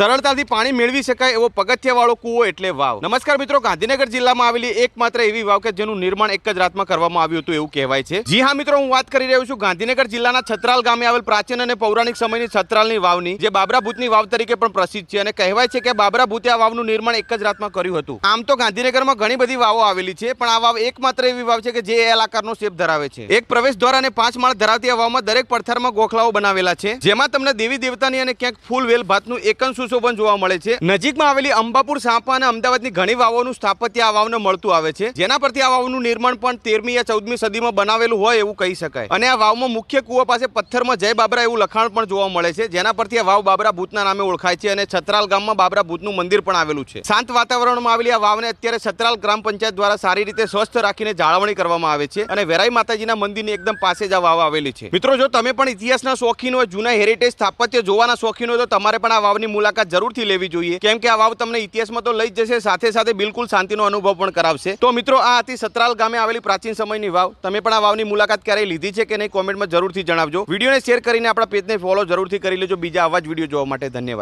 સરળતાથી પાણી મેળવી શકાય એવો પગથિયાવાળો કૂવો એટલે વાવ. નમસ્કાર મિત્રો, ગાંધીનગર જિલ્લામાં આવેલી એકમાત્ર એવી વાવ કે જેનું નિર્માણ એક જ રાતમાં કરવામાં આવ્યું હતું એવું કહેવાય છે. જી હા મિત્રો, હું વાત કરી રહ્યો છું ગાંધીનગર જિલ્લાના છત્રાલ ગામે આવેલ પ્રાચીન અને પૌરાણિક સમયની છત્રાલની વાવની, જે બાબરા ભૂતની વાવ તરીકે પણ પ્રસિદ્ધ છે અને કહેવાય છે કે બાબરા ભૂતે આ વાવનું નિર્માણ એક જ રાતમાં કર્યું હતું. આમ તો ગાંધીનગરમાં ઘણી બધી વાવો આવેલી છે, પણ આ વાવ એકમાત્ર એવી વાવ છે કે જે એલ આકારનો શેપ ધરાવે છે. એક પ્રવેશ દ્વાર અને પાંચ માળ ધરાવતી આ વાવમાં દરેક પથ્થરમાં ગોખલાઓ બનાવેલા છે, જેમાં તમને દેવી દેવતાની અને ક્યાંક ફૂલ વેલ ભાતનું એકન સુશોભન જોવા મળે છે. નજીકમાં આવેલી અંબાપુર, સાંપા અને અમદાવાદની ઘણી વાવોનું સ્થાપત્ય આ વાવને મળતું આવે છે. જેના પરથી આ વાવનું નિર્માણ પણ તેરમી યા ચૌદમી સદીમાં બનાવેલું હોય એવું કહી શકાય. અને આ વાવમાં મુખ્ય કૂવા પાસે પથ્થરમાં જય બાબરા એવું લખાણ પણ જોવા મળે છે. જેના પરથી આ વાવ બાબરા ભૂતના નામે ઓળખાય છે અને છત્રાલ ગામમાં બાબરા ભૂતનું મંદિર પણ આવેલું છે. શાંત વાતાવરણમાં આવેલી આ વાવને અત્યારે છત્રાલ ગ્રામ પંચાયત દ્વારા સારી રીતે સ્વસ્થ રાખીને જાળવણી કરવામાં આવે છે અને વેરાઈ માતાજીના મંદિરની એકદમ પાસે જ આ વાવ આવેલી છે. મિત્રો, જો તમે પણ ઇતિહાસના શોખીન હોય, જૂના હેરિટેજ સ્થાપત્ય જોવાના શોખીન હોય, તો તમારે પણ આ વાવની મુલાકાત જરૂરથી લેવી જોઈએ. કેમ કે આ વાવ તમને ઇતિહાસમાં તો લઈ જશે, સાથે સાથે બિલકુલ શાંતિનો અનુભવ પણ કરાવશે. તો મિત્રો, આ હતી સતરાલ ગામે આવેલી પ્રાચીન સમયની વાવ. તમે પણ આ વાવની મુલાકાત ક્યારેય લીધી છે કે નહીં, કોમેન્ટમાં જરૂરથી જણાવજો. વિડીયોને શેર કરીને આપણા પેજને ફોલો જરૂરથી કરી લેજો. બીજા આવા જ વીડિયો જોવા માટે ધન્યવાદ.